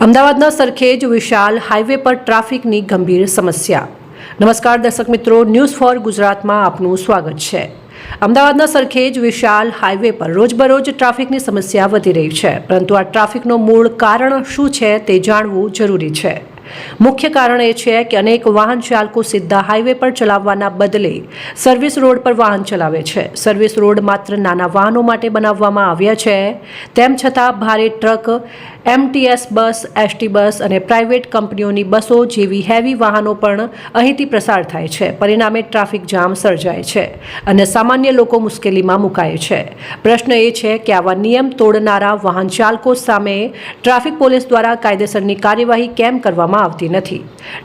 અમદાવાદના સરખેજ વિશાલ હાઈવે પર ટ્રાફિકની ગંભીર સમસ્યા. નમસ્કાર દર્શક મિત્રો, ન્યૂઝ ફોર ગુજરાતમાં આપનું સ્વાગત છે. અમદાવાદના સરખેજ વિશાલ હાઈવે પર રોજબરોજ ટ્રાફિકની સમસ્યા વધી રહી છે, પરંતુ આ ટ્રાફિકનું મૂળ કારણ શું છે તે જાણવું જરૂરી છે. મુખ્ય કારણ એ છે કે અનેક વાહન ચાલકો સીધા હાઈવે પર ચલાવવાના બદલે સર્વિસ રોડ પર વાહન ચલાવે છે. સર્વિસ રોડ માત્ર નાના વાહનો માટે બનાવવામાં આવ્યા છે, તેમ છતાં ભારે truck MTS bus ST bus અને પ્રાઇવેટ કંપનીઓની બસો જેવી હેવી વાહનો પણ અહીંથી પ્રસાર થાય છે. પરિણામે ટ્રાફિક જામ સર્જાય છે અને સામાન્ય લોકો મુશ્કેલીમાં મુકાય છે. પ્રશ્ન એ છે કે આવા નિયમ તોડનારા વાહન ચાલકો સામે ટ્રાફિક પોલીસ દ્વારા કાયદેસરની કાર્યવાહી કેમ કરવામાં આવતી નથી?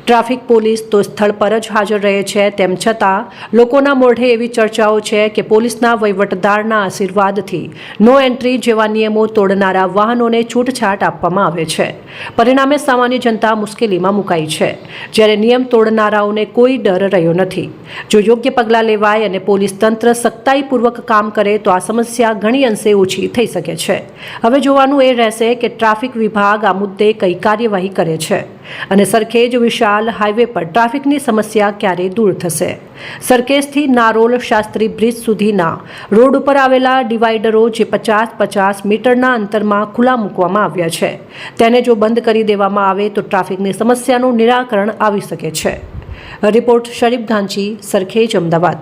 ટ્રાફિક પોલીસ તો સ્થળ પર જ હાજર રહે છે, તેમ છતાં લોકોના મોઢે એવી ચર્ચાઓ છે કે પોલીસના વહીવટદારના આશીર્વાદથી નો એન્ટ્રી જેવા નિયમો તોડનારા વાહનોને છૂટછાટ આપવામાં આવે છે. પરિણામે સામાન્ય જનતા મુશ્કેલીમાં મુકાઈ છે. જ્યારે નિયમ તોડનારાઓને કોઈ ડર રહ્યો નથી. જો યોગ્ય પગલાં લેવાય અને પોલીસ તંત્ર સખ્તાઈપૂર્વક કામ કરે તો આ સમસ્યા ઘણી અંશે ઓછી થઈ શકે છે. હવે જોવાનું એ રહેશે કે ટ્રાફિક વિભાગ આ મુદ્દે કઈ કાર્યવાહી કરે છે. અને સરખેજ વિશાલ હાઈવે પર ટ્રાફિકની સમસ્યા ક્યારે દૂર થશે? સરખેજથી નારોલ શાસ્ત્રી બ્રિજ સુધીના રોડ ઉપર આવેલા ડિવાઈડરો જે પચાસ પચાસ મીટરના અંતરમાં ખુલ્લા મૂકવામાં આવ્યા છે. તેને જો બંધ કરી દેવામાં આવે તો ટ્રાફિકની સમસ્યાનું નિરાકરણ આવી શકે છે. રિપોર્ટ શરીફ ગાંચી સરખેજ અમદાવાદ.